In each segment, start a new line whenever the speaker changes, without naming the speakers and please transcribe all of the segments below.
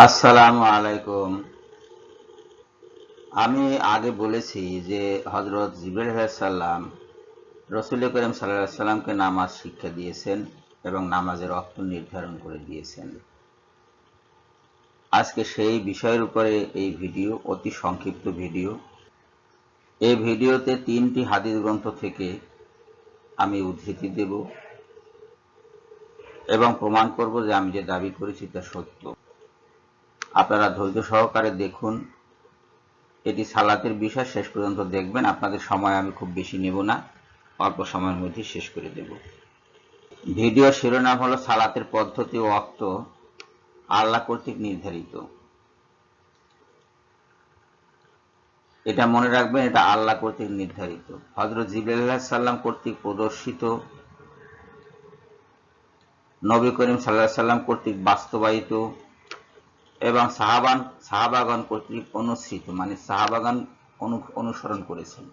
আসসালামু আলাইকুম। আমি আগে বলেছি যে হজরত জিবর সাল্লাম রসুল করিম সাল্লাহ সাল্লামকে নামাজ শিক্ষা দিয়েছেন এবং নামাজের অর্থ নির্ধারণ করে দিয়েছেন। আজকে সেই বিষয়ের উপরে এই ভিডিও, অতি সংক্ষিপ্ত ভিডিও। এই ভিডিওতে তিনটি হাদিস গ্রন্থ থেকে আমি উদ্ধৃতি দেব এবং প্রমাণ করব যে আমি যে দাবি করেছি তা সত্য। আপনারা ধৈর্য সহকারে দেখুন। এটি সালাতের বিষয়, শেষ পর্যন্ত দেখবেন। আপনাদের সময় আমি খুব বেশি নেব না, অল্প সময়ের মধ্যে শেষ করে দেব। ভিডিও শিরোনাম হলো সালাতের পদ্ধতি ও অক্ত আল্লাহ কর্তৃক নির্ধারিত। এটা মনে রাখবেন, এটা আল্লাহ কর্তৃক নির্ধারিত। হজরত জিবুল্লাহ সাল্লাম কর্তৃক প্রদর্শিত। নবী করিম সাল্লাহ সাল্লাম কর্তৃক বাস্তবায়িত। এবং সাহাবান সাহাবাগন কর্তৃক অনুসৃত মানে সাহাবাগান অনুসরণ করেছেন।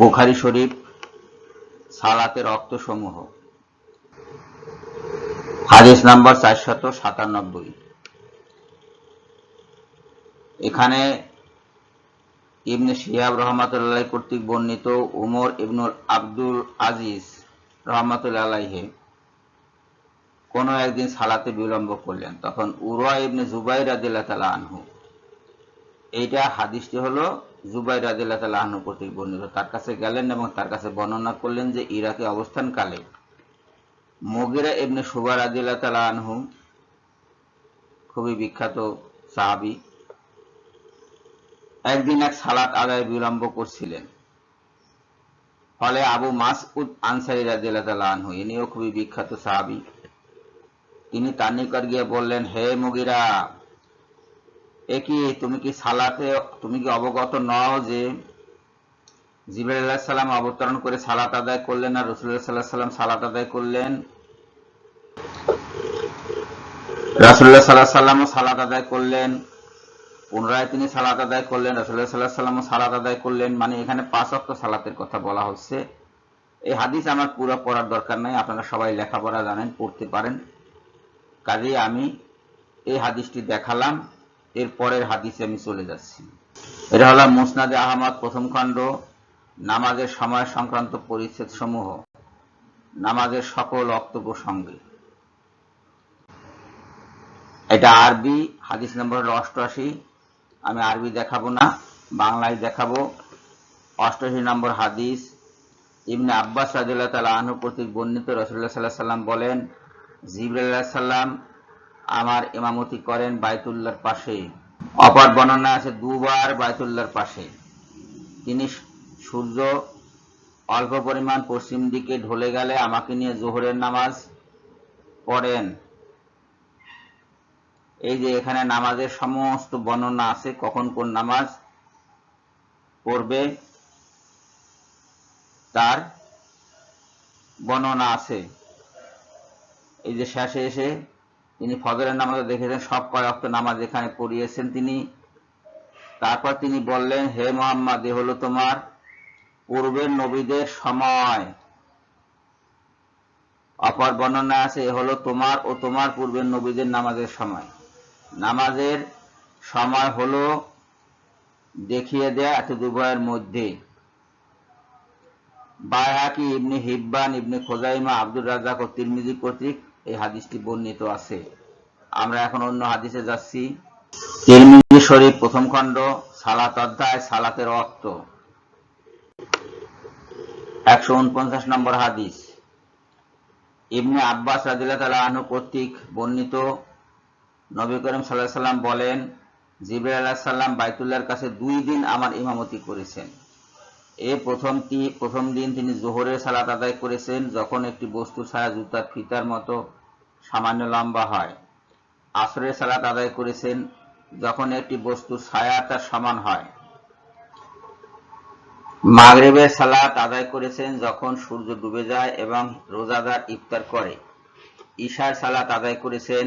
বুখারি শরীফ, সালাতের সমূহ হাদিস নাম্বার চারশত সাতানব্বই। এখানে ইবনে শিহাব রহমাতুল্লাহ কর্তৃক বর্ণিত উমর ইবনুল আব্দুল আজিজ রহমাতুল্লাহ কোন একদিন সালাতে বিলম্ব করলেন। তখন উরওয়া ইবনে জুবাই রাদিল্লাহ তালা আনহু। এইটা হাদিসটি হলো জুবাই রাদিল্লাহ তালা আনহু কর্তৃক বর্ণিত। তার কাছে গেলেন এবং তার কাছে বর্ণনা করলেন যে ইরাকে অবস্থানকালে মগিরা ইবনে সুবা রাদিল্লাহ তালা আনহু, খুবই বিখ্যাত সাহাবি, একদিন এক সালাত আদায় বিলম্ব করছিলেন। ফলে আবু মাসউদ আনসারি রাদিল্লাহ তালা আনহু, ইনিও খুবই বিখ্যাত সাহাবি। তিনি তার নিকট গিয়ে বললেন, হে মুগিরা একই তুমি কি সালাতে, তুমি কি অবগত নও যে জিবরাল্লাহ সাল্লাম অবতরণ করে সালাত আদায় করলেন আর রসুল্লাহ সাল্লাহ সাল্লাম সালাত আদায় করলেন? রাসুল্লাহ সাল্লাহ সাল্লামও সালাত আদায় করলেন। পুনরায় তিনি সালাত আদায় করলেন রসুল্লাহ সাল্লাহ সাল্লামও সালাত আদায় করলেন। মানে এখানে পাঁচ অক্ট সালাতের কথা বলা হচ্ছে। এই হাদিস আমার পুরো পড়ার দরকার নাই, আপনারা সবাই লেখাপড়া জানেন, পড়তে পারেন। কাজে আমি এই হাদিসটি দেখালাম, এর পরের হাদিসে আমি চলে যাচ্ছি। এটা হলো মুসনাদে আহমদ, প্রথম খণ্ড, নামাজের সময় সংক্রান্ত পরিচ্ছেদ সমূহ নামাজের সকল বক্তব্য সঙ্গে। এটা আরবি, হাদিস নম্বর হলো অষ্টআশি। আমি আরবি দেখাবো না, বাংলায় দেখাবো। অষ্টআশি নম্বর হাদিস, ইবনে আব্বাস রাজুল্লাহ তালা আনহু কর্তৃক বর্ণিত রসুল্লাহ সাল্লাহ সাল্লাম বলেন জিবরাল্লাহ আমার ইমামতি করেন বাইতুল্লাহর পাশে। অপর বর্ণনা আছে দুবার বাইতুল্লাহর পাশে। তিনি সূর্য অল্প পরিমাণ পশ্চিম দিকে ঢলে গেলে আমাকে নিয়ে জোহরের নামাজ পড়েন। এই যে এখানে নামাজের সমস্ত বর্ণনা আছে, কখন কোন নামাজ পড়বে, তার বর্ণনা আছে। এই যে শেষে এসে তিনি ফজরের নামাজে দেখেছেন, সব কয়েক নামাজ এখানে পড়িয়েছেন তিনি। তারপর তিনি বললেন, হে মোহাম্মদ, এ হলো তোমার পূর্বের নবীদের সময়। অপর বর্ণনা আছে, এ হলো তোমার ও তোমার পূর্বের নবীদের নামাজের সময়। নামাজের সময় হলো দেখিয়ে দেয়া এত দুভয়ের মধ্যে। বায়াকি ইবনে হিব্বান, ইবনে খোজাইমা, আব্দুর রাজাক ও তিরমিজি কর্তৃক এই হাদিসটি বর্ণিত আছে। আমরা এখন অন্য হাদিসে যাচ্ছি। তিরমিজি শরীফ প্রথম খণ্ড, সালাত অধ্যায়, সালাতের অর্থ। একশো উনপঞ্চাশ নম্বর হাদিস। ইবনে আব্বাস রাজিল্লাহ তালা আনু কর্তৃক বর্ণিত। নবী করিম সাল্লাহ সাল্লাম বলেন জিবির আল্লাহ সাল্লাম বাইতুল্লাহর কাছে দুই দিন আমার ইমামতি করেছেন। এ প্রথমটি প্রথম দিন তিনি জোহরের সালাত আদায় করেছেন, যখন একটি বস্তু ছায়া জুতার ফিতার মতো সামান্য লম্বা হয়। আসরের সালাত আদায় করেছেন যখন একটি বস্তু ছায়া তার সমান হয়। মাগরেবের সালাত আদায় করেছেন যখন সূর্য ডুবে যায় এবং রোজাদার ইফতার করে। ঈশার সালাত আদায় করেছেন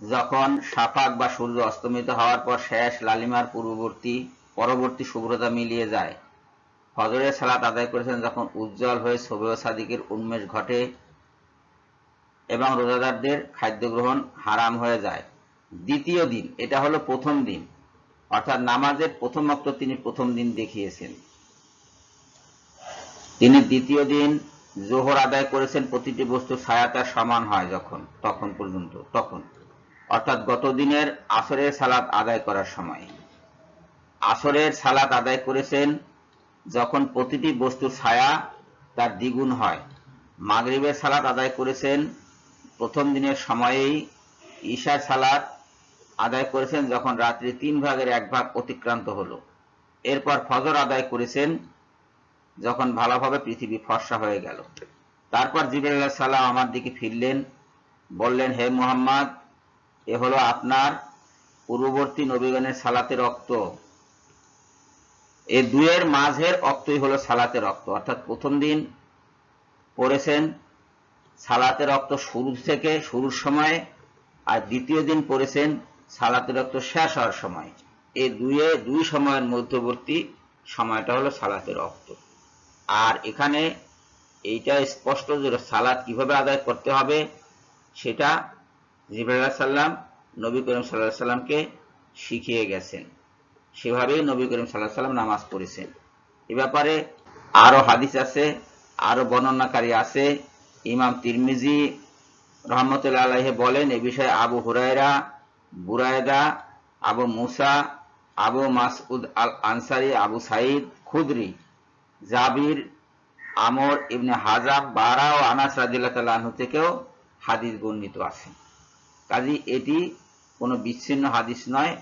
যখন সাফাক বা সূর্য অস্তমিত হওয়ার পর শেষ লালিমার পূর্ববর্তী, পরবর্তী শুভ্রতা মিলিয়ে যায়। ফজরের সালাত আদায় করেছেন যখন উজ্জ্বল হয়ে সবে সাদিকের উন্মেষ ঘটে। এবং রোজাদারদের খাদ্য গ্রহণ হারাম হয়ে যায়। দ্বিতীয় দিন, এটা হলো প্রথম দিন। অর্থাৎ নামাজের প্রথম অক্ত তিনি প্রথম দিন দেখিয়েছেন। তিনি দ্বিতীয় দিন জোহর আদায় করেছেন, প্রতিটি বস্তু ছায়া তার সমান হয় যখন, তখন পর্যন্ত, তখন। অর্থাৎ গত দিনের আসরের সালাত আদায় করার সময়। আসরের সালাত আদায় করেছেন যখন প্রতিটি বস্তু ছায়া তার দ্বিগুণ হয়। মাগরিবের সালাত আদায় করেছেন প্রথম দিনের সময়েই ঈশার সালাত আদায় করেছেন যখন রাত্রি তিন ভাগের এক ভাগ অতিক্রান্ত হলো। এরপর ফজর আদায় করেছেন যখন ভালোভাবে পৃথিবী ফর্সা হয়ে গেল। তারপর জিবরাল সাল্লাম আমার দিকে ফিরলেন, বললেন, হে মোহাম্মদ, এ হলো আপনার পূর্ববর্তী নবীগণের সালাতে রক্ত। এ দুয়ের মাঝের রক্তই হলো সালাতে রক্ত। অর্থাৎ প্রথম দিন পড়েছেন সালাতের রক্ত শুরু থেকে শুরুর সময় আর দ্বিতীয় দিন পড়েছেন সালাতের রক্ত শেষ হওয়ার সময়। এই দুয়ে দুই সময়ের মধ্যবর্তী সময়টা হলো সালাতের রক্ত। আর এখানে এইটা স্পষ্ট যে সালাত কীভাবে আদায় করতে হবে সেটা জিবরাল্লাহ সাল্লাম নবী করিম সাল্লাহ সাল্লামকে শিখিয়ে গেছেন। সেভাবেই নবী করিম সাল্লাহ সাল্লাম নামাজ পড়েছেন। এ ব্যাপারে আরও হাদিস আছে, আরও বর্ণনাকারী আছে ইমাম তিরমিজি রহমতুল্লাহ আলাইহে বলেন, এ বিষয়ে আবু হুরায়রা, বুরায়দা, আবু মুসা, আবু মাসউদ আল আনসারি আবু সাইদ খুদরি, জাবির, আমর ইবনে হাজাব, বারা ও আনাস রাদিল্লাহ তাল্লাহ থেকেও হাদিস বর্ণিত আছে। কাজী এটি কোনো বিচ্ছিন্ন হাদিস নয়,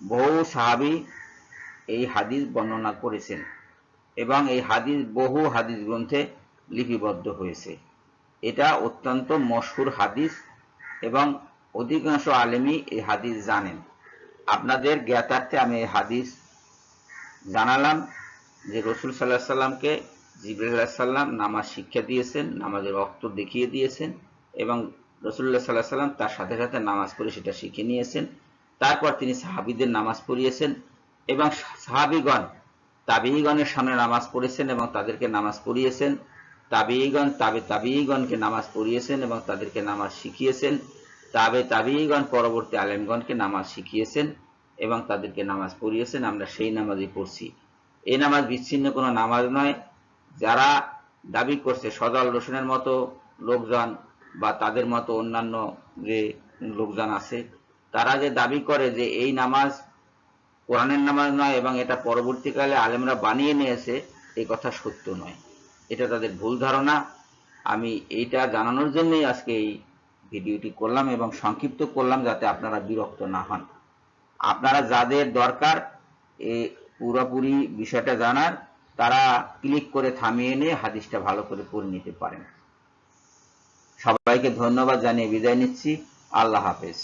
বহু সাহাবি এই হাদিস বর্ণনা করেছেন এবং এই হাদিস বহু হাদিস গ্রন্থে লিপিবদ্ধ হয়েছে। এটা অত্যন্ত মশহুর হাদিস এবং অধিকাংশ আলেমই এই হাদিস জানেন। আপনাদের জ্ঞাতার্থে আমি এই হাদিস জানালাম যে রসুল সাল্লাহ সাল্লামকে জিবরাহ সাল্লাম নামাজ শিক্ষা দিয়েছেন, নামাজের রক্ত দেখিয়ে দিয়েছেন এবং রসুল্লাহ সাল্লাহ সাল্লাম তার সাথে সাথে নামাজ পড়ে সেটা শিখে নিয়েছেন। তারপর তিনি সাহাবিদের নামাজ পড়িয়েছেন এবং সাহাবিগণ তাবিগণের সামনে নামাজ পড়েছেন এবং তাদেরকে নামাজ পড়িয়েছেন। তাবিগণ তাবে তাবিগণকে নামাজ পড়িয়েছেন এবং তাদেরকে নামাজ শিখিয়েছেন। তাবে তাবিগণ পরবর্তী আলেমগণকে নামাজ শিখিয়েছেন এবং তাদেরকে নামাজ পড়িয়েছেন। আমরা সেই নামাজই পড়ছি। এই নামাজ বিচ্ছিন্ন কোনো নামাজ নয়। যারা দাবি করছে সদল রসুনের মতো লোকজন বা তাদের মতো অন্যান্য যে লোকজন আছে, তারা যে দাবি করে যে এই নামাজ কোরআনের নামাজ নয় এবং এটা পরবর্তীকালে আলেমরা বানিয়ে নিয়েছে এই কথা সত্য নয়। এটা তাদের ভুল ধারণা। আমি এইটা জানানোর জন্যই আজকে এই ভিডিওটি করলাম এবং সংক্ষিপ্ত করলাম যাতে আপনারা বিরক্ত না হন। আপনারা যাদের দরকার এই পুরোপুরি বিষয়টা জানার, তারা ক্লিক করে থামিয়ে নিয়ে হাদিসটা ভালো করে পড়ে নিতে পারেন। সবাইকে ধন্যবাদ জানিয়ে বিদায় নিচ্ছি। আল্লাহ হাফেজ।